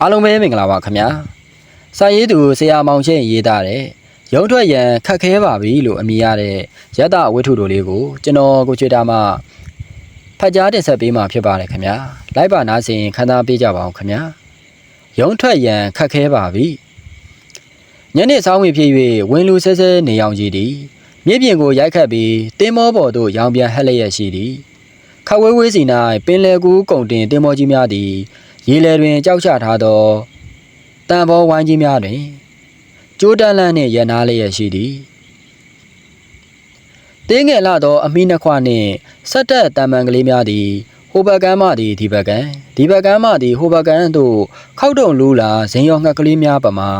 အားလုံးပဲမင်္ဂလာပါခင်ဗျာစာရေးသူဆရာမောင်ချင်းရေးသားတဲ့ရုံးထွက်ရန်ခက်ခဲပါပြီလို့အမည်ရတဲ့ရတဝိထုတို့လေးကိုကျွန်တော်ကိုချွေတာမှဖတ်ကြားတင်ဆက်ပေးမှာဖြစ်ပါတယ်ခင်ဗျာလိုက်ပါနားဆင်ခန်းစားပေးကြပါအောင်ခင်ဗျာရုံးထွက်ရန်ခက်ခဲပါပြီညနေဆောင်ဝင်ဖြစ်၍ဝင်းလူဆဲဆဲနေအောင်ကြီးသည်မြစ်ပြင်ကိုရိုက်ခတ်ပြီးတင်းမောပေါ်သို့ရောင်ပြန်ဟက်လျက်ရှိသည်ခဝဲဝဲစီ၌ပင်လယ်ကူးကုံတင်တင်းမောကြီးများသည် ရေလယ်တွင်ကြောက်ချထားသောတန်ဘောဝိုင်းကြီးများတွင်ကျိုးတန်းလန်းနှင့်ရနာလျက်ရှိသည်တင်းငယ်လာသောအမိနှစ်ခွနှင့်ဆက်တက်တံမန်ကလေးများသည်ဟိုဘက်ကမ်းမှသည်ဒီဘက်ကမ်းဒီဘက်ကမ်းမှသည်ဟိုဘက်ကမ်းသို့ခောက်တုံလူလာဇင်ရောငှက်ကလေးများပမာ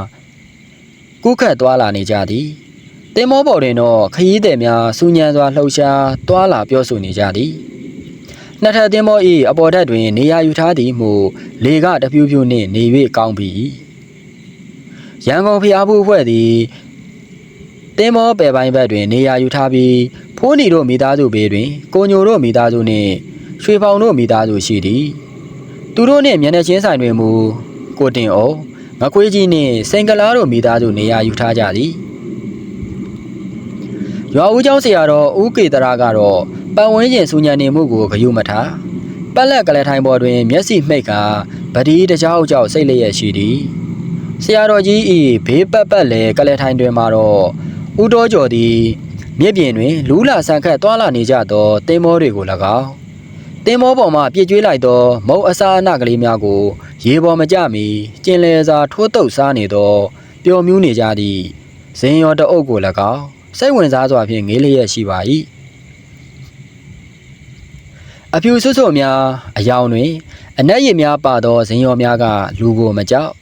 ကုခတ်သွားလာနေကြသည်တင်းမောပေါ်တွင်တော့ခရီးသည်များစူညံစွာလှုပ်ရှားသွားလာပြောဆိုနေကြသည် နှစ်ထပ်သင်းမော၏အပေါ်ထက်တွင် နေရာယူထားသည်မှုလေကတပြူးပြူးနှင့်နေ၍ကောင်းပြီရန်ကုန်ဖျားဘူးအဖွဲ့သည်သင်းမောပယ်ပိုင်းဘက်တွင် နေရာယူထားပြီးဖိုးနီတို့မိသားစုဘေးတွင် ကိုညိုတို့မိသားစုနှင့်ရွှေဖောင်တို့မိသားစုရှိသည်သူတို့နှင့်မျက်နှာချင်းဆိုင်တွင်မူကိုတင်အောင်ငကွေးကြီးနှင့်စိန်ကလားတို့မိသားစုနေရာယူထားကြသည်ရွာဦးကျောင်းဆရာတော်ဦးကေတရာကတော့ ပတ်ဝန်းကျင်စူညံနေမှုကိုဂယုမထားပက်လက်ကလေးထိုင်ပေါ်တွင်မျက်စိမှိတ်ကဗတိတကြောက်ကြောက်စိတ်လျက်ရှိသည်ဆရာတော်ကြီးဤဘေးပတ်ပတ်လဲကလေးထိုင်တွင်မှာတော့ဦးတော်ကျော်သည်မြစ်ပြင်တွင်လူးလာဆန်ခတ်သွာလာနေကြသောတင်းမောတွေကို၎င်းတင်းမောပေါ်မှပြည့်ကျွေးလိုက်သောမုံအစာအနကလေးများကိုရေပေါ်မကျမီကျင်လည်စွာထိုးတုပ်စားနေသောပျော်မြူးနေကြသည့်ဇင်ရောတအုပ်ကို၎င်းစိတ်ဝင်စားစွာဖြင့်ငေးလျက်ရှိပါ၏ အဖြူဆွဆွများအယောင်တွင်အနက်ရည်များပါသောဇင်ရောများကလူကိုမကြောက်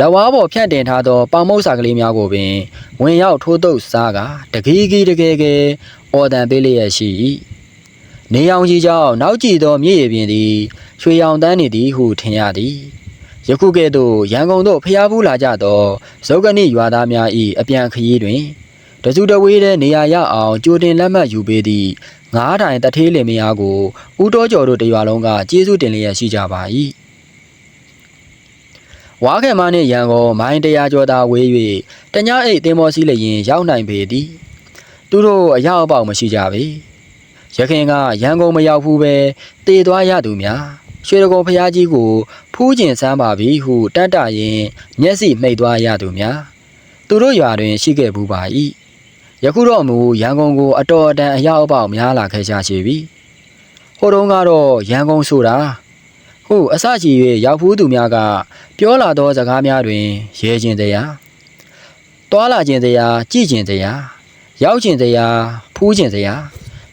လဝါပေါ်ဖြန့်တင်ထားသောပေါင်မုတ်စာကလေးများကိုပင်ဝင်ရောက်ထိုးတုပ်စားကတကီးကီးတကယ်ကယ်အော်တန်ပေးလျက်ရှိ၏နေအောင်ကြီးကြောင့်နောက်ကြည့်သောမြည်ရည်ပြင်သည်ရွှေရောင်တန်းနေသည်ဟုထင်ရသည်ယခုကဲ့သို့ရန်ကုန်သို့ဖျားဖူးလာကြသောဇောကနိရွာသားများ၏အပြန်ခရီးတွင် တစုတဝေးတဲ့နေရာရအောင်ကြိုတင်လက်မှတ်ယူပေးသည့်ငါးတိုင်တထေးလင်မယားကိုဦးတော်ကျော်တို့တရွာလုံးကကျေးဇူးတင်လျက်ရှိကြပါ၏ဝါခဲမနှင့်ရန်ကုန်မိုင်းတရာကျော်သာဝေး၍တညအိတ်သင်္ဘောစီးလျင်ရောက်နိုင်ပေသည်သူတို့အရောက်အပေါက်မရှိကြပေရခင်ကရန်ကုန်မရောက်ဘူးပဲတည်သွားရသူများရွှေတကုံဖျားကြီးကိုဖူးကျင်ဆန်းပါပြီဟုတတ်တရင်မျက်စိမှိတ်သွားရသူများသူတို့ရွာတွင်ရှိခဲ့ဘူးပါ၏ ယခုတော့မူရန်ကုန်ကိုအတော်အတန်အရောက်အပေါက်များလာခဲ့ကြရှိပြီ။ဟိုတုန်းကတော့ရန်ကုန်ဆိုတာဟုတ်အစကြီး၍ရောက်ဖူးသူများက ပြောလာသောစကားများတွင်ရဲခြင်းတရားတွာလာခြင်းတရားကြည်ခြင်းတရားရောက်ခြင်းတရားဖူးခြင်းတရား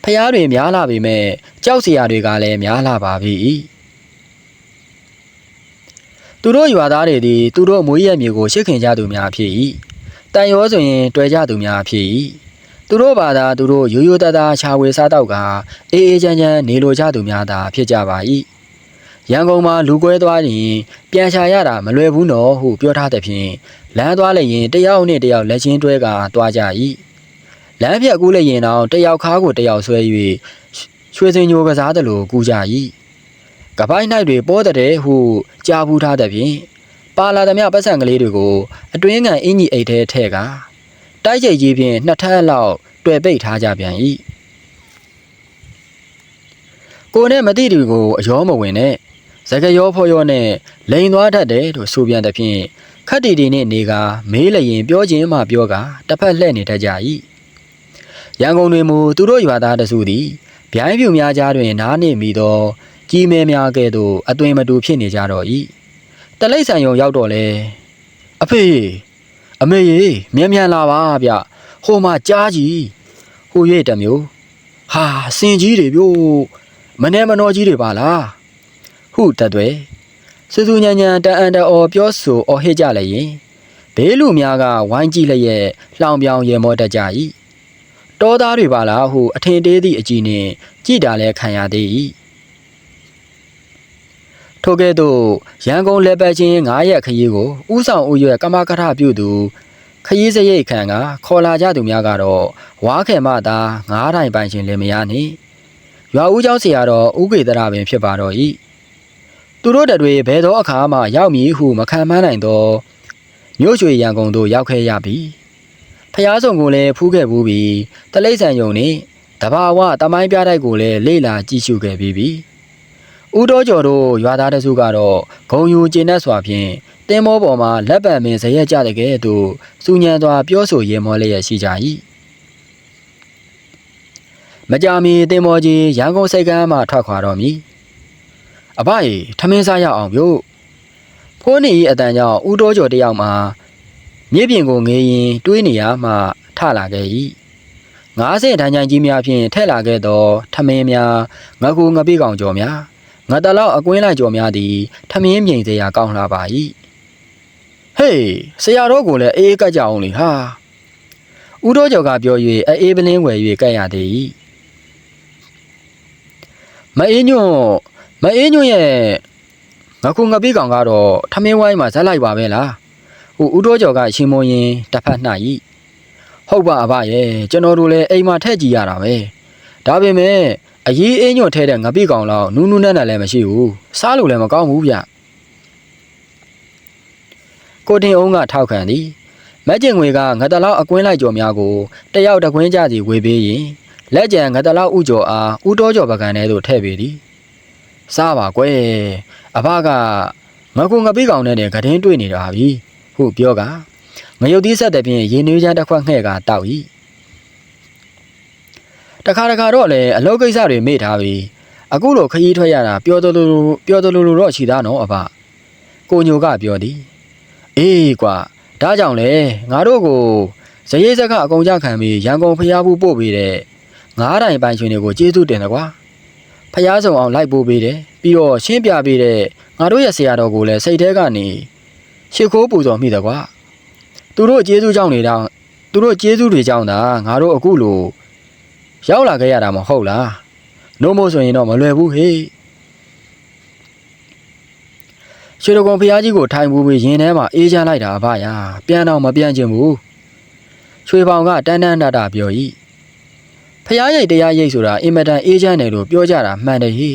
ဖျားတွေများလာပေမဲ့ကြောက်စရာတွေကလည်းများလာပါပြီ။သူတို့ရွာသားတွေသည်သူတို့မွေးရမြေကိုရှစ်ခင်ကြသူများဖြစ်၏။ တန်ရောဆိုရင်တွေ့ကြသူများဖြစ်၏သူတို့ဘာသာသူတို့ရိုးရိုးသားသားခြာဝေစားတော့ကအေးအေးချမ်းချမ်းနေလိုကြသူများသာဖြစ်ကြပါ၏ရန်ကုန်မှာလူကွဲသွားရင်ပြန်ရှာရတာမလွယ်ဘူးနော်ဟုပြောထားတဲ့ဖြင့်လမ်းသွားလိုက်ရင်တယောက်နဲ့တယောက်လက်ချင်းတွဲကသွားကြ၏လမ်းဖြတ်ကူးလိုက်ရင်တော့တယောက်ခါကိုတယောက်ဆွဲ၍ရွှေစင်ညိုကစားသလိုကူကြ၏ကပိုင်း၌တွေပေါ်တဲ့ဟုကြားဘူးထားတဲ့ဖြင့် ပါလာသမျှပတ်စံကလေးတွေကိုအတွင်းကန်အင်ကြီးအိတ်ထဲထည့်ကတိုက်ကြိတ်ကြီးဖြင့်နှစ်ထပ်လောက်တွေ့ပိတ်ထားကြပြန်၏ကိုနဲ့မတိတူကိုအယောမဝင်နဲ့ဇကရောဖော်ရောနဲ့လိန်သွားတတ်တယ်လို့ဆိုပြန်တဲ့ဖြင့်ခတ်တီတီနဲ့နေကမေးလျင်ပြောခြင်းမှပြောကတစ်ဖက်လှည့်နေတတ်ကြ၏ရန်ကုန်တွင်မူသူတို့ရွာသားတစုသည်ဗျိုင်းပြူများကြားတွင်နားနေမိသောကြီးမဲများကဲ့သို့အသွင်မတူဖြစ်နေကြတော့၏ တလိမ့်ဆန်ယုံရောက်တော့လဲအဖေအမေရေမြန်မြန်လာပါဗျဟိုမှာကြားကြီးဟို၍တမျိုးဟာစင်ကြီးတွေပြို့မနေမနောကြီးတွေပါလားဟုတတ်တယ်စူးစူးညံညံတန်အန်တော်ပြောဆိုအော်ဟစ်ကြလည်းရင်ဘေးလူများကဝိုင်းကြည့်လျက်လှောင်ပြောင်ရေမောတတ်ကြ၏တောသားတွေပါလားဟုအထင်သေးသည့်အကြည့်နှင့်ကြည်တာလည်းခံရသေး၏ ထိုကဲ့သို့ရန်ကုန်လက်ပတ်ချင်း9ရက်ခရီးကိုဥဆောင်ဥရွက်ကမကထပြုသူခရီးစရိတ်ခံကခေါ်လာကြသူများကတော့ဝါခဲမသာငားတိုင်ပိုင်ရှင်လင်မယားနှင့်ရွာဦးเจ้าဆရာတော်ဥကေတရပင်ဖြစ်ပါတော့၏ သူတို့တတွေဘယ်သောအခါမှရောက်မည်ဟုမခံမနိုင်သောမြို့ရွှေရန်ကုန်သို့ရောက်ခဲ့ရပြီဖျားဆောင်ကိုလည်းဖူးခဲ့ဘူးပြီးတလိမ့်ဆန်ယုံနှင့်တဘာဝတမိုင်းပြတိုက်ကိုလည်းလေ့လာကြည့်ရှုခဲ့ပြီးပြီ ဦးတော်ကျော်တို့ရွာသားတစုကတော့ဂုံယူကျင်းတ်စွာဖြင့်တင်းမောပေါ်မှာလက်ပံပင်ဇရက်ကြတဲ့ကဲ့သို့စူညံစွာပြောဆိုရေမောလျက်ရှိကြ၏မကြာမီတင်းမောကြီးရန်ကုန်စိတ်ကမ်းမှထွက်ခွာတော့မည်အဘရေထမင်းစားရအောင်ပြု့ဖိုးနေ၏အတန်ကြောင့်ဦးတော်ကျော်တယောက်မှာမြေပြင်ကိုငေးရင် တွေးနေရမှထလာခဲ့၏ငါးဆင့်တန်းချိုင်ကြီးများဖြင့်ထက်လာခဲ့သောထမင်းများငကူငပိကောင်ကျော်များ ငါတလောက်အကွင်းလိုက်ကျော်များသည်ထမင်းမြိန်စရာကောင်းလာပါ၏ဟေးဆရာတော်ကိုလည်းအေးအေးကတ်ကြအောင်လေဟာဦးတော်ကျော်ကပြော၍အေးပလင်းဝယ်၍ကတ်ရသေး၏မအေးညွန့်မအေးညွန့်ရဲ့ငကူငပိကောင်ကတော့ထမင်းဝိုင်းမှာဇက်လိုက်ပါပဲလားဟိုဦးတော်ကျော်ကရှင်မွန်ရင်တစ်ဖက်နှံ့၏ဟုတ်ပါအဘရဲ့ကျွန်တော်တို့လည်းအိမ်မှာထည့်ကြည့်ရတာပဲဒါပေမဲ့ အရေးအင်းညွန့်ထဲတဲ့ငပိကောင်လောက်နူးနူးနဲ့နဲ့လည်းမရှိဘူးစားလို့လည်းမကောင်းဘူးဗျကိုတင်အောင်ကထောက်ခံသည်မက်ကျင်ငွေကငတလောက်အကွင်းလိုက်ကြော်များကိုတယောက်တကွင်းကြစီဝေပေးရင်လက်ကျန်ငတလောက်ဥကြော်အားဥတော်ကြော်ပကံထဲသို့ထည့်ပေးသည်စားပါကွယ်အဘကငကူငပိကောင်နဲ့ဂဒင်းတွေ့နေတာပြီဟုပြောကငရုတ်သီးဆက်တဲ့ဖြင့်ရေနွေးချမ်းတစ်ခွက်ငှဲ့ကတောက်၏ တခါတခါတော့လည်းအလုပ်ကိစ္စတွေမေ့ထားပြီးအခုလိုခရီးထွက်ရတာပျော်တလူလူပျော်တလူလူတော့ရှိသားနော်အဖကိုညိုကပြောသည်အေးကွာဒါကြောင့်လေငါတို့ကိုဇရေးဇက်ကအကုန်ကြခံပြီးရန်ကုန်ဖျားဘူးပို့ပေးတဲ့ငားတိုင်ပိုင်ရှင်တွေကိုကျေးဇူးတင်တယ်ကွာဖျားဆောင်အောင်လိုက်ပို့ပေးတယ်ပြီးတော့ရှင်းပြပေးတဲ့ငါတို့ရဲ့ဆရာတော်ကိုလည်းစိတ်ထဲကနေရှ िख ိုးပူဇော်မိတယ်ကွာသူတို့ကျေးဇူးကြောင့်နေတော့သူတို့ကျေးဇူးတွေကြောင့်သာငါတို့အခုလို ရောက်လာခဲ့ရတာမဟုတ်လားနှုံးမို့ဆိုရင်တော့မလွယ်ဘူးဟေ့ရွှေတကုံဖျားကြီးကိုထိုင်ပူပြီးရင်ထဲမှာအေးချမ်းလိုက်တာအဖယာပြန်တော့မပြန်ချင်ဘူးရွှေပေါင်ကတန်းတန်းတတာပြော၏ဖျားရိတ်တရားရိတ်ဆိုတာအင်မတန်အေးချမ်းတယ်လို့ပြောကြတာမှန်တယ်ဟိ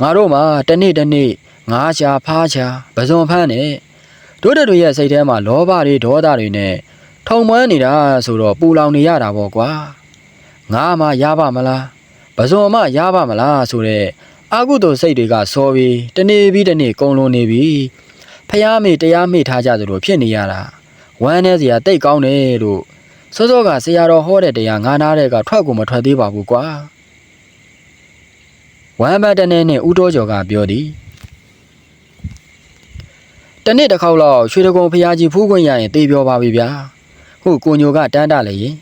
ငါတို့မှာတနေ့တနေ့ငါးချာဖားချာပဇွန်ဖန်းနဲ့တို့တဲ့တွေရဲ့စိတ်ထဲမှာလောဘတွေဒေါသတွေနဲ့ထုံမွမ်းနေတာဆိုတော့ပူလောင်နေရတာပေါ့ကွာ ငါမှရပါမလားပဇွန်မှရပါမလားဆိုတဲ့အာကုသိုလ်စိတ်တွေကစောပြီးတနေ့ပြီးတနေ့ကုံလွန်နေပြီဖះမေတရားမေထားကြသလိုဖြစ်နေရတာဝမ်းနေစရာတိတ်ကောင်းတယ်လို့စောစောကဆရာတော်ဟောတဲ့တရားငါနာတဲ့ကထွက်ကိုမထွက်သေးပါဘူးကွာဝမ်းပတ်တနေနဲ့ဦးတော်ကျော်ကပြောသည်တနေ့တစ်ခေါက်လောက်ရွှေတကုံဖះကြီးဖူးခွင့်ရရင်တေးပြောပါပြီဗျာဟုတ်ကိုညိုကတန်းတလေရင်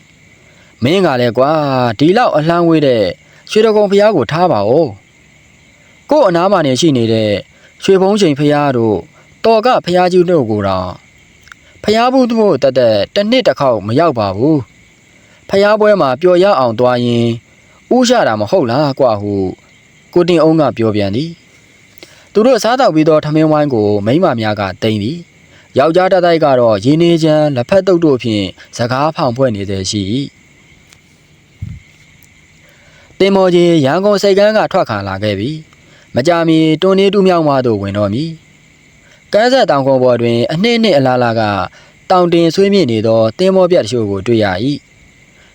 မင်းကလည်းကွာဒီလောက်အလှမ်းဝေးတဲ့ရွှေတကုံဖះကိုထားပါဦးကို့အနားမှာနေရှိနေတဲ့ရွှေဘုံချိန်ဖះတို့တော်ကဖះကြီးတို့ကိုတော့ဖះဘူးတို့တက်တက်တစ်နှစ်တစ်ခေါက်မရောက်ပါဘူးဖះပွဲမှာပျော်ရအောင်သွားရင်ဥရတာမဟုတ်လားကွာဟုကိုတင်အောင်ကပြောပြန်သည်သူတို့စားတော့ပြီးတော့ထမင်းဝိုင်းကိုမိန်းမများကတိန်သည်ယောက်ျားတတိုက်ကတော့ရင်းနေချမ်းလက်ဖက်တုပ်တို့ဖြင့်စကားဖောင်ဖွဲ့နေသေးရှိ၏ တင်မော်ကြီးရန်ကုန်စိတ်ကန်းကထွက်ခါလာခဲ့ပြီမကြမီတွန်းနေတူးမြောက်မှသို့ဝင်တော်မူကန်းဆက်တောင်ကုန်းပေါ်တွင် အနှစ်နှစ်အလားလားကတောင်တင်ဆွေးမြင့်နေသောတင်းမောပြတ်တချို့ကိုတွေ့ရ၏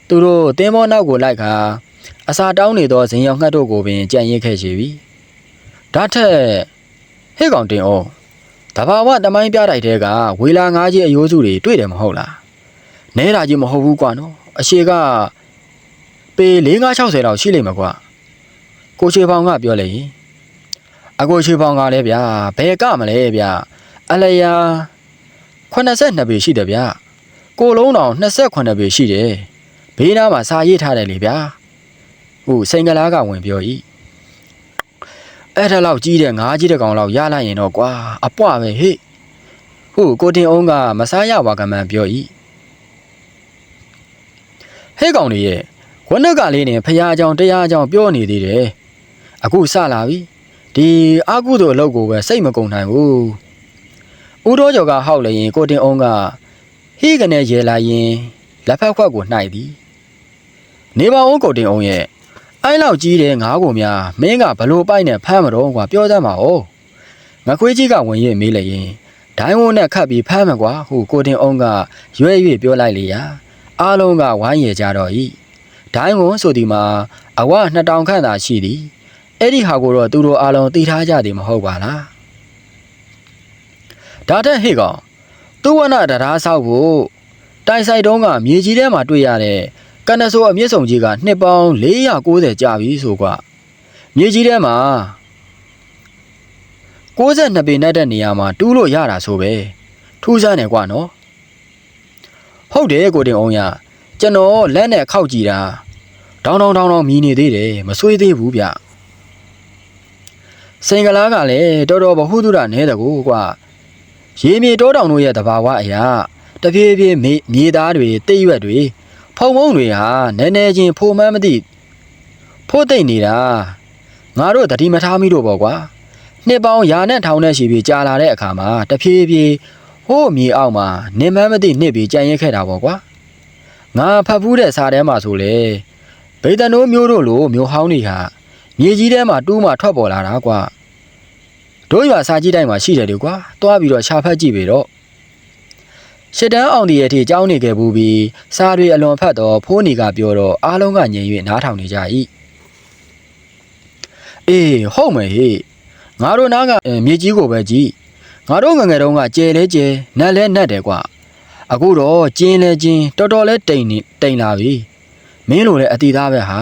သူတို့တင်းမောနောက်ကိုလိုက်ခါအစာတောင်းနေသောဇင်ရောက်ငှက်တို့ကိုပင်ကြံ့ရစ်ခဲ့ရှိပြီဓာတ်ထက်ဟေ့ကောင်တင်အောင်တဘာဝတမိုင်းပြတိုက်တဲကဝေလာငါးကြီးအယိုးစုတွေတွေ့တယ်မဟုတ်လားနဲတာကြီးမဟုတ်ဘူးကွာနော်အရှိက ပေ4560လောက်ရှိလိမ့်မှာကွာကိုချေပေါင်ကပြောလိုက်ရင်အကိုချေပေါင်ကလည်းဗျာဘယ်ကမလဲဗျာအလျာ82ပေရှိတယ်ဗျာကိုလုံးတော်28ပေရှိတယ်ဘေးနားမှာစာရေးထားတယ်လေဗျာဟုတ်စိန်ကလားကဝင်ပြောဤအဲ့ဒါလောက်ကြီးတဲ့ငါးကြီးတဲ့ကောင်လောက်ရလိုက်ရင်တော့ကွာအပွားပဲဟေ့ဟုတ်ကိုတင်အောင်ကမစားရပါကမှန်ပြောဤဟဲ့ကောင်တွေရဲ့ ဝနက်ကလေးနဲ့ဖះအကြောင်တရားအကြောင်ပြောနေသေးတယ်အခုစလာပြီဒီအာကုသို့အလုပ်ကိုပဲစိတ်မကုန်နိုင်ဘူးဦးတော်ကျော်ကဟောက်လေရင်ကိုတင်အောင်ကဟိကနေရဲလာရင်လက်ဖက်ခွက်ကိုနှိုက်သည်နေပါအောင်ကိုတင်အောင်ရဲ့အဲ့လောက်ကြီးတဲ့ငါးကိုများမင်းကဘလို့ပိုက်နဲ့ဖမ်းမတော့ကွာပြောတတ်မှာ哦ငခွေးကြီးကဝင်၍မေးလျင်ဒိုင်းဝန်းနဲ့ခတ်ပြီးဖမ်းမကွာဟုကိုတင်အောင်ကရွဲ့၍ပြောလိုက်လေရာအားလုံးကဝိုင်းရကြတော့၏ ဒိုင်းဝန်းဆိုဒီမှာအဝ2000ခန့်သာရှိသည်အဲ့ဒီဟာကိုတော့သူတို့အားလုံးသိထားကြသည်မဟုတ်ပါလားဒါတဲ့ဟေ့ကောင်သူဝနတရားဆောက်ဖို့တိုင်ဆိုင်တုံးကမြေကြီးထဲမှာတွေ့ရတဲ့ကနဆိုးအမြင့်ဆုံးကြီးကနှစ်ပေါင်း490ကြာပြီဆိုကွာမြေကြီးထဲမှာ62ပေနဲ့တဲ့နေရာမှာတူးလို့ရတာဆိုပဲထူးဆန်းတယ်ကွာနော်ဟုတ်တယ်ကိုတင်အောင်ရ ကျွန်တော်လက်နဲ့ခောက်ကြည့်တာတောင်းတောင်းတောင်းတောင်းမြည်နေသေးတယ်မဆွေးသေးဘူးဗျစင်ကလားကလည်းတော်တော်ဘဟုတုဒနဲတကူကွာရေမြေတောတောင်တို့ရဲ့တဘာဝအရာတပြေးပြေးမြေမြေသားတွေတိတ်ရွက်တွေဖုံဖုံတွေဟာနည်းနည်းချင်းဖိုမှန်းမသိဖိုးသိမ့်နေတာငါတို့တတိမထားမိတော့ပေါ့ကွာနှစ်ပေါင်းရာနဲ့ထောင်နဲ့ရှိပြီးကြာလာတဲ့အခါမှာတဖြည်းဖြည်းဟိုးမြေအောက်မှာနင်မန်းမသိနှစ်ပြီးကြံရက်ခဲ့တာပေါ့ကွာ ငါဖတ်ဖူးတဲ့စာထဲမှာဆိုလေဗေဒနိုးမျိုးတို့လိုမျိုးဟောင်းတွေဟာမြေကြီးထဲမှာတူးမှထွက်ပေါ်လာတာကွာတို့ရွာစာကြီးတိုင်းမှာရှိတယ်လေကွာတွားပြီးတော့ရှာဖတ်ကြည့်ပြီတော့ရှစ်တန်းအောင်ဒီရဲ့အထိကြောင်းနေခဲ့ဘူးပြီးစာတွေအလွန်ဖတ်တော့ဖိုးနေကပြောတော့အားလုံးကငြိမ်၍နားထောင်နေကြ၏အေးဟုတ်မယ်ဟေ့ငါတို့နားကအဲမြေကြီးကိုပဲကြည့်ငါတို့ငယ်ငယ်တုန်းကကျဲလဲကျဲနတ်လဲနတ်တယ်ကွာ အခုတော့ကျင်းလဲကျင်းတော်တော်လဲတိမ်နေတိမ်လာပြီမင်းလိုလည်းအတီသားပဲဟာ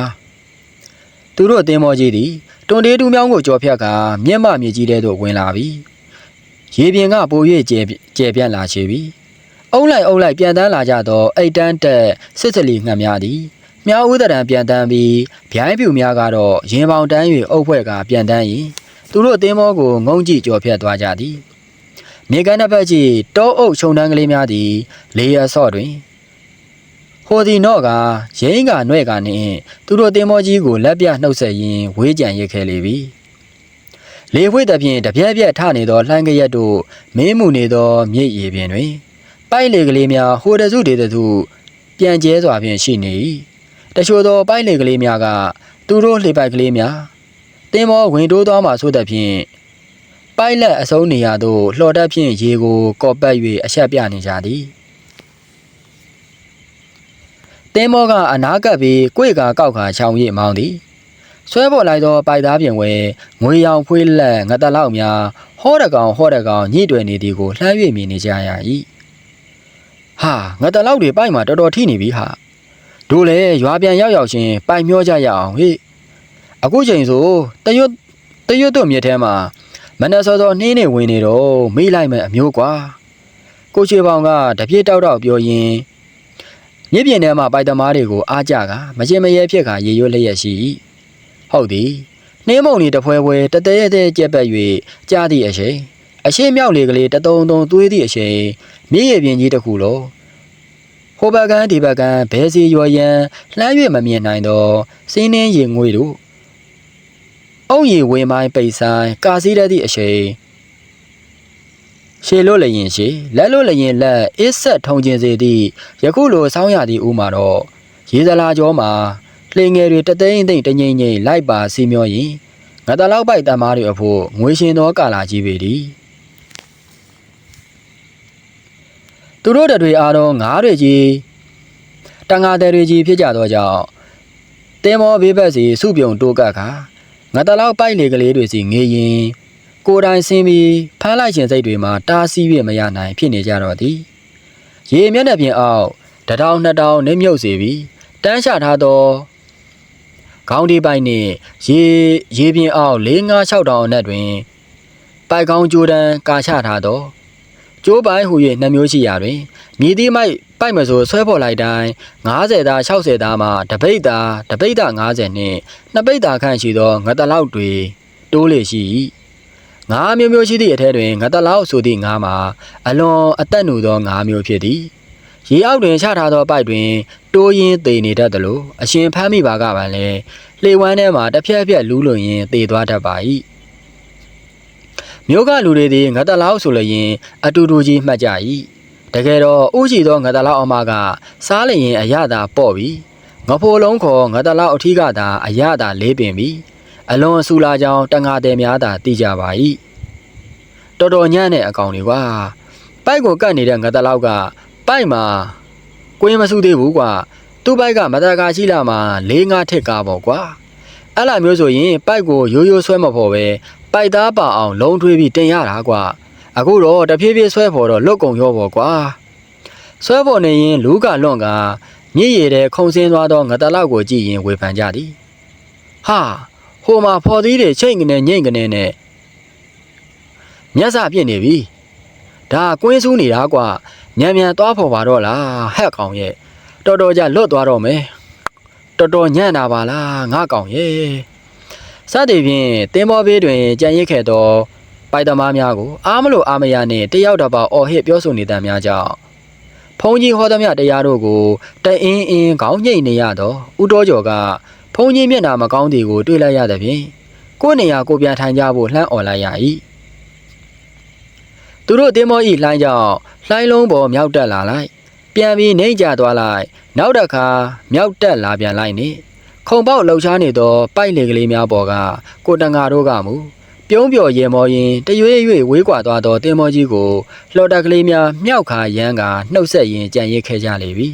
သူတို့အသင်းမောကြီးသည်တွန်တေးတူးမြောင်းကိုကြော်ဖြတ်ကမျက်မှမြေကြီးတဲ့သို့ဝင်လာပြီရေပြင်ကပို၍ကျဲကျဲပြန့်လာချေပြီအုံလိုက်အုံလိုက်ပြန်တန်းလာကြသောအိတ်တန်းတက်စစ်စလီငှက်များသည်မြောက်ဥဒရံပြန်တန်းပြီးဗျိုင်းပြူများကတော့ရင်ပေါင်တန်း၍အုပ်ဖွဲ့ကပြန်တန်းရင်သူတို့အသင်းမောကိုငုံကြည့်ကြော်ဖြတ်သွားကြသည် မြေကမ်းတစ်ဖက်ကြည့်တောအုပ်ခြုံတန်းကလေးများသည် လေရဆော့တွင်ဟိုဒီနော့ကရင်းကနှဲ့ကနှင့်သူတို့တင်မောကြီးကိုလက်ပြနှုတ်ဆက်ရင်းဝေးကြံရစ်ခဲ့လေပြီလေဝိသဖြင့်တပြက်ပြက်ထနေသောလှမ်းကရက်တို့မင်းမှုနေသောမြိတ်ရည်ပြင်တွင် ပိုက်လေကလေးများဟိုတစုတေတစုပြန်ကျဲစွာဖြင့်ရှိနေ၏တချို့သောပိုက်လေကလေးများက သူတို့လှေပိုက်ကလေးများတင်မောဝင်တိုးသွားမှဆိုသဖြင့် ပိုက်လက်အစုံနေရာသို့လှော်တက်ဖြင့်ရေကိုကော့ပတ်၍အဆက်ပြနေကြသည်တင်းမောကအနားကပ်ပြီးကိုယ့်ကကောက်ခါချောင်ရည်မောင်းသည်ဆွဲပေါ်လိုက်သောပိုက်သားပြင်ဝဲငွေရောင်ဖွေးလက်ငတလောက်များဟောတကောင်ဟောတကောင်ညှိတွယ်နေသည်ကိုလှမ်း၍မြင်နေကြရ၏ဟာငတလောက်တွေပိုက်မှာတော်တော်ထိနေပြီဟာတို့လည်းရွာပြန်ရောက်ရောက်ချင်းပိုက်မျောကြရအောင်ဟေ့အခုချိန်ဆိုတရွတ်တရွတ်တို့မြစ်ထဲမှာ မနက်စောစောနှင်းနေဝင်နေတော့မေးလိုက်မယ်အမျိုးကွာကိုချေပေါင်ကတပြည့်တောက်တောက်ပြောရင်းမြစ်ပြင်ထဲမှာပိုက်သမားတွေကိုအားကြကမကျင်မရဲဖြစ်ခါရေရွတ်လျက်ရှိ၏ဟုတ်သည်နှင်းမုံလေးတဖွဲဖွဲတတဲတဲကျက်ပက်၍ကြားသည့်အချိန်အရှိမြောက်လေကလေးတတုံတုံသွေးသည့်အချိန်မြစ်ရပြင်ကြီးတစ်ခုလုံးဟိုဘကန်ဒီဘကန်ဘဲစီရော်ရန်လှမ်း၍မမြင်နိုင်သောစင်းနှင်းရင်ငွေတို့ အုံရီဝင်းမိုင်းပိတ်ဆိုင်ကာစီးတတ်သည့်အချိန်ရှေလို့လည်းရင်ရှေလက်လို့လည်းရင်လက်အစ်ဆက်ထုံကျင်စေသည့်ယခုလိုစောင်းရသည့်ဥမှာတော့ရေသလာကျောမှာလှငယ်တွေတသိန်းသိမ့်တငိမ့်ငိမ့်လိုက်ပါစီမျောရင်ငါတလောက်ပိုက်တမားတွေအဖို့ငွေရှင်သောကာလာကြီးပေသည်သူတို့တွေအားတော့ငါးတွေကြီးတန်ငါတဲ့တွေကြီးဖြစ်ကြသောကြောင့်တင်းမောဘေးဘက်စီစုပြုံတိုးကပ်ခါ ငါတလောက်ပိုက်လေကလေးတွေစီငေးရင်ကိုယ်တိုင်ဆင်းပြီးဖမ်းလိုက်ခြင်းစိတ်တွေမှာတားဆီးပြမရနိုင်ဖြစ်နေကြတော့သည်ရေမျက်နှာပြင်အောက်တထောင်နှစ်ထောင်နှိမ့်မြုပ်စေပြီးတန်းချထားသောခေါင်းဒီပိုက်နှင့်ရေရေပြင်အောက်၄၅၆တောင်အနက်တွင်ပိုက်ကောင်းကြိုးတန်းကာချထားသော ကျိုးပိုင်ဟူ၍နှမျိုးရှိရာတွင်မြည်သည့်မိုက်ပိုက်မဆိုဆွဲပေါ်လိုက်တိုင်း90သား60သားမှတပိတ်သားတပိတ်သား90နှင့်နှစ်ပိတ်သားခန့်ရှိသောငတလောက်တွေတိုးလေရှိ၏ငါးမျိုးမျိုးရှိသည့်အထက်တွင်ငတလောက်ဆိုသည့်ငါးမှာအလွန်အသက်နူသောငါးမျိုးဖြစ်သည်ရေအောက်တွင်ချထားသောပိုက်တွင် တိုးရင်းသေနေတတ်သလိုအရှင်ဖမ်းမိပါကပါလဲလှေဝမ်းထဲမှာတစ်ဖြက်ဖြက်လူးလွန်ရင်သေသွားတတ်ပါ၏ မြို့ကလူတွေသည်ငတလောက်ဆိုလျင်အတူတူကြီးမှတ်ကြ၏တကယ်တော့ဥရှိသောငတလောက်အမကစားလျင်အရသာပေါ့ပြီငဖိုးလုံးခေါ်ငတလောက်အထီးကသာအရသာလေးပင်ပြီအလွန်ဆူလာကြောင်းတငါတယ်များသာသိကြပါ၏တော်တော်ညံ့တဲ့အကောင်တွေကွာပိုက်ကိုကတ်နေတဲ့ငါတလောက်ကပိုက်မှာကွင်းမစုသေးဘူးကွာသူ့ပိုက်ကမတကာရှိလာမှာ၄၅ထစ်ကားပေါ့ကွာအဲ့လိုမျိုးဆိုရင်ပိုက်ကိုရိုးရိုးဆွဲမဖို့ပဲ ပိုက်သားပါအောင် လုံးထွေးပြီးတင်ရတာကွာအခုတော့တဖြည်းဖြည်းဆွဲဖို့တော့လွတ်ကုံရောပေါ့ကွာဆွဲဖို့နေရင်လူကလွန့်ကမြည်ရည်တဲ့ခုံစင်းသွားတော့ငါတလောက်ကိုကြည့်ရင်ဝေဖန်ကြသည်ဟာဟိုမှာဖော်သီးတွေချိန်ကနေညိတ်ကနေနဲ့မျက်စာပြစ်နေပြီဒါကွင်းစူးနေတာကွာညံမြန်သွားဖို့ပါတော့လားဟဲ့ကောင်ရဲ့တော်တော်ကြလွတ်သွားတော့မယ်တော်တော်ညံ့တာပါလားငါကောင်ရဲ့ စသည်ဖြင့်တင်းမောဘေးတွင်ကြံရစ်ခဲ့သောပိုက်သမားများကိုအားမလို့အားမရနှင့်တယောက်တစ်ပေါက်အော်ဟစ်ပြောဆိုနေတတ်များကြောင့်ဖုန်ကြီးဟောသမျှတရားတို့ကိုတအင်းအင်းခေါင်းညိတ်နေရသောဦးတော်ကျော်ကဖုန်ကြီးမျက်နှာမကောင်းသည်ကိုတွေ့လိုက်ရသဖြင့်ကိုယ်နေရာကိုပြန်ထိုင်ကြဖို့လှမ်းអော်လိုက်ရ၏သူတို့တင်းမောဤလှိုင်းကြောင့်လှိုင်းလုံးပေါ်မြောက်တက်လာလိုက်ပြန်ပြီးနှိမ့်ကျသွားလိုက်နောက်တစ်ခါမြောက်တက်လာပြန်လိုက်နေ ခုံပေါက်လှုပ်ရှားနေသောပိုက်လေကလေးများပေါ်ကကိုတန်ငါတို့ကမူပြုံးပျော်ရေမော်ရင်တရွေ့ရွေ့ဝေးကွာသွားသောတင်းမောကြီးကိုလှော်တက်ကလေးများမြောက်ခါရမ်းကနှုတ်ဆက်ရင်ကြံရစ်ခဲ့ကြလေပြီ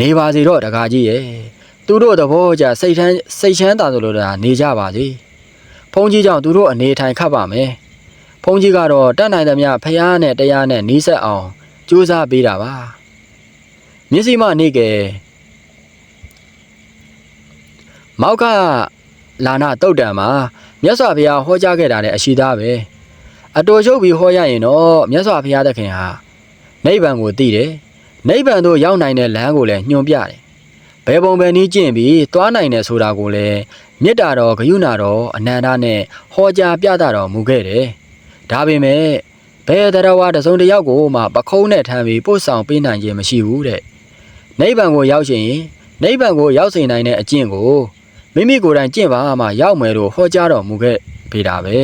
နေပါစီတော့တကားကြီးရဲ့သူတို့သဘောကြစိတ်ထမ်းစိတ်ချမ်းသာသလိုတာနေကြပါစေဖုန်းကြီးကြောင့်သူတို့အနေထိုင်ခတ်ပါမယ်ဖုန်းကြီးကတော့တတ်နိုင်သမျှဖျားနဲ့တရားနဲ့နီးစပ်အောင်ကြိုးစားပေးတာပါမျက်စိမနေကဲ မောက်ကလာနာတုတ်တံမှာမြတ်စွာဘုရားဟောကြားခဲ့တာနဲ့အရှိသားပဲအတော်ချုပ်ပြီးဟောရရင်တော့မြတ်စွာဘုရားသခင်ဟာနိဗ္ဗာန်ကိုသိတယ်နိဗ္ဗာန်သို့ရောက်နိုင်တဲ့လမ်းကိုလည်းညွှန်ပြတယ်ဘယ်ပုံပဲနည်းကျင့်ပြီးသွားနိုင်တယ်ဆိုတာကိုလည်းမေတ္တာတော်ဂရုဏာတော်အနန္တနဲ့ဟောကြားပြသတော်မူခဲ့တယ်ဒါပေမဲ့ဘယ်တရားဝါတစ်စုံတစ်ယောက်ကိုမှပခုံးနဲ့ထမ်းပြီးပို့ဆောင်ပေးနိုင်ခြင်းမရှိဘူးတဲ့နိဗ္ဗာန်ကိုရောက်ရှင်နိဗ္ဗာန်ကိုရောက်စေနိုင်တဲ့အကျင့်ကို မိမိကိုယ်တိုင်ကျင့်ပါမှရောက်မယ်လို့ဟောကြားတော်မူခဲ့ပေတာပဲ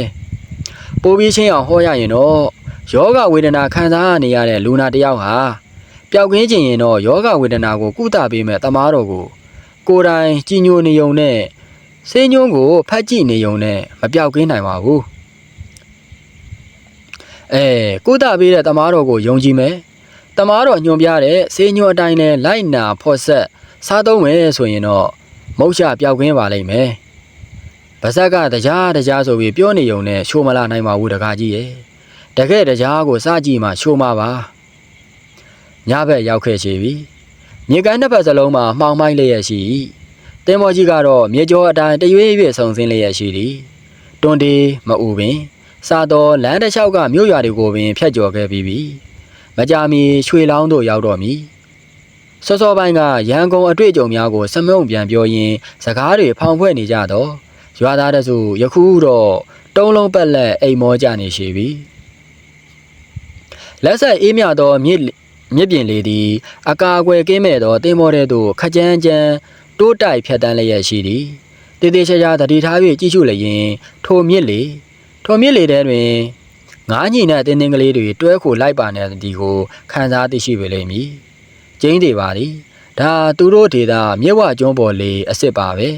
ပို့ပြီးချင်းအောင်ဟောရရင်တော့ယောဂဝေဒနာခံစားနေရတဲ့လူနာတစ်ယောက်ဟာပျောက်ကင်းခြင်းရင်တော့ယောဂဝေဒနာကိုကုသပေးမဲ့တမားတော်ကိုကိုယ်တိုင်ကြည်ညိုနေုံနဲ့စေညွန်းကိုဖတ်ကြည့်နေုံနဲ့မပျောက်ကင်းနိုင်ပါဘူးအဲကုသပေးတဲ့တမားတော်ကိုယုံကြည်မယ်တမားတော်ညွှန်ပြတဲ့စေညွန်းအတိုင်းနဲ့လိုက်နာဖော့ဆက်စားသုံးမယ်ဆိုရင်တော့ မုတ်ချပျောက်ကင်းပါလိမ့်မယ်။ဗဇက်ကတကြားတကြားဆိုပြီးပြောနေုံနဲ့ရှိုးမလာနိုင်ပါဘူးတကားကြီးရဲ့။တကယ်တကြားကိုစကြည့်မှရှိုးမှာပါ။ညဘက်ရောက်ခဲ့ချေပြီ။မြေကိုင်းနှစ်ဖက်စလုံးမှာမှောင်မိုက်လျက်ရှိ၏။တင်မော်ကြီးကတော့မြေကျော်အတိုင်းတရွေ့ရွေ့ဆုံစင်းလျက်ရှိသည်။တွန်ဒီမအူပင်စားတော့လမ်းတစ်လျှောက်ကမြို့ရွာတွေကိုပင်ဖျက်ကျော်ခဲ့ပြီးပြီ။မကြာမီရွှေလောင်းတို့ရောက်တော့မည်။ စောစောပိုင်းကရန်ကုန်အတွေ့အကြုံများကိုစမုံပြန်ပြောရင်းစကားတွေဖောင်ဖွဲ့နေကြတော့ရွာသားတစုယခုတော့တုံးလုံးပက်လက်အိမ်မောကြနေရှိပြီလက်ဆက်အေးမြသောမြစ်မြစ်ပြင်လေးသည်အကာအကွယ်ကင်းမဲ့သောတင်းမောတဲ့သို့ခကြမ်းကြမ်းတိုးတိုက်ဖြတ်တန်းလျက်ရှိသည်တည်တည်ချာချာတတိထား၍ကြည့်ရှုလျင် ထိုမြစ်လေထိုမြစ်လေထဲတွင်ငါးညီနဲ့တင်းတင်းကလေးတွေတွဲခိုလိုက်ပါနေသည်ကိုခံစားသိရှိပေလိမ့်မည် ကျင်းသေးပါသည်ဒါသူတို့ဒေတာမြက်ဝကျွန်းပေါ်လေအစ်စ်ပါပဲ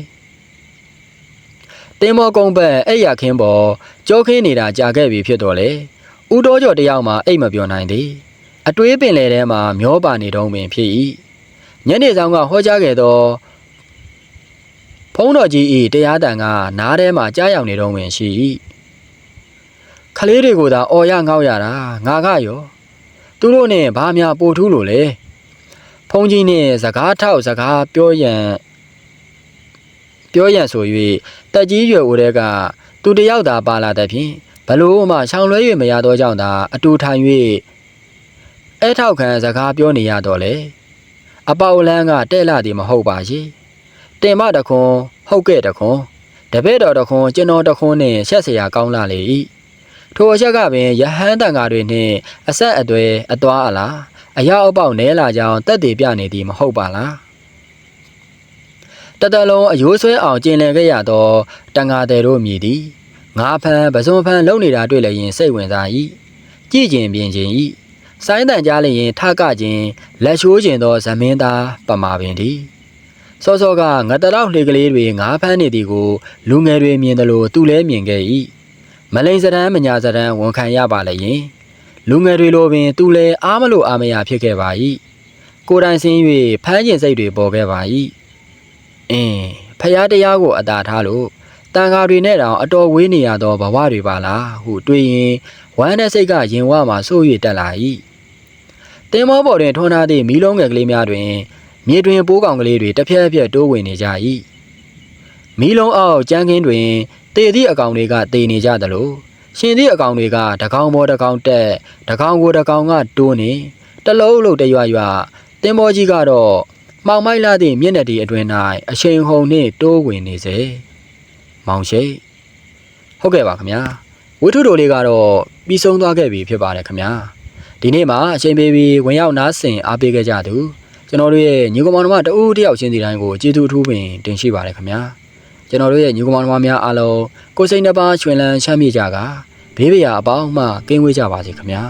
တင်းမောကုန်းဘက်အဲ့ရခင်းပေါ်ကြောခင်းနေတာကြာခဲ့ပြီဖြစ်တော့လေဦးတော်ကျော်တယောက်မှအိတ်မပြောနိုင်သည်အတွေးပင်လေထဲမှာမျောပါနေတော့ပင်ဖြစ်၏ညနေဆောင်ကဟောကြားခဲ့သောဖုံးတော်ကြီးဤတရားတန်ကနားထဲမှာကြားရောက်နေတော့ပင်ရှိ၏ခလေးတွေကိုသာအော်ရငေါ့ရတာငါကရောသူတို့နဲ့ဘာများပို့ထူးလို့လဲ ဖုန်ကြီးနဲ့စကားထောက်စကားပြောရန်ပြောရန်ဆို၍တက်ကြီးရွယ်ဦးတဲ့ကသူတယောက်သာပါလာတဲ့ဖြင့်ဘလို့မှရှောင်လွဲ၍မရသောကြောင့်သာအတူထိုင်၍အဲထောက်ခံစကားပြောနေရတော့လေအပေါလန်းကတဲ့လာသည်မဟုတ်ပါရှိတင်မတခွန်ဟုတ်ကဲ့တခွန်တပည့်တော်တခွန်ကျွန်တော်တခွန်နှင့်ဆက်เสียကောင်းလာလေ၏ထိုအချက်ကပင်ယဟန်တန်ဃာတွေနှင့်အဆက်အသွဲအသွားအလား အရာအပေါက်နဲလာကြောင်းတက်တည်ပြနေသည်မဟုတ်ပါလားတတလုံးအယိုးဆွဲအောင်ကျင်လည်ခဲ့ရသောတန်ဃာတွေတို့မြည်သည်ငါဖန်ပစုံဖန်လုံနေတာတွေ့လည်းရင်စိတ်ဝင်စား၏ကြည်ကျင်ပြင်ခြင်း၏ဆိုင်းတန်ကြားလျင်ထကခြင်းလက်ရှိုးခြင်းသောဇမင်းသားပမာပင်သည်စောစောကငတလောက်လှေကလေးတွေငါးဖမ်းနေသည်ကိုလူငယ်တွေမြင်သလိုသူလည်းမြင်ခဲ့၏မလိန်စရန်မညာစရန်ဝန်ခံရပါလေရင် လူငယ်တွေလိုပင်သူလည်းအားမလို့အားမရဖြစ်ခဲ့ပါ၏ကိုယ်တိုင်ဆင်း၍ဖမ်းကျင်စိတ်တွေပေါ်ခဲ့ပါ၏အင်းဖျားတရားကိုအသာထားလို့တန်ဃာတွေနဲ့တောင်အတော်ဝေးနေရသောဘဝတွေပါလားဟုတွေးရင်ဝမ်းတဲ့စိတ်ကရင်ဝမှဆိုး၍တက်လာ၏တင်မောပေါ်တွင်ထွန်းထားသည့်မီးလုံးငယ်ကလေးများတွင်မြေတွင်ပိုးကောင်ကလေးတွေတစ်ဖက်ဖက်တိုးဝင်နေကြ၏မီးလုံးအောက်ကြမ်းခင်းတွင်တေသည့်အကောင်တွေကတေနေကြသလို ရှင်သည့်အကောင်တွေကတကောင်ပေါ်တကောင်တက်တကောင်ကိုတကောင်ကတိုးနေတလုံးလုံးတရွရွတင်မောကြီးကတော့မှောင်မိုက်လာသည့်မျက်နှာတီအတွင်၌အချိန်ဟုန်နှင့်တိုးဝင်နေစေမောင်ရှိဟုတ်ကဲ့ပါခင်ဗျာဝိထုတို့လေးကတော့ပြီးဆုံးသွားခဲ့ပြီဖြစ်ပါတယ်ခင်ဗျာဒီနေ့မှာအချိန်ပေးပြီးဝင်ရောက်နားဆင်အားပေးခဲ့ကြသူကျွန်တော်တို့ရဲ့ညီကောင်မောင်နှမတဦးတယောက်ချင်းစီတိုင်းကိုကျေးဇူးအထူးပင်တင်ရှိပါတယ်ခင်ဗျာ ကျွန်တော်တို့ရဲ့ညီကောင်မောင်နှမများအားလုံးကိုယ်စိတ်နှပါချွင်လန်းချမ်းမြေ့ကြကဘေးပရာအပေါင်းမှကင်းဝေးကြပါစေခင်ဗျာ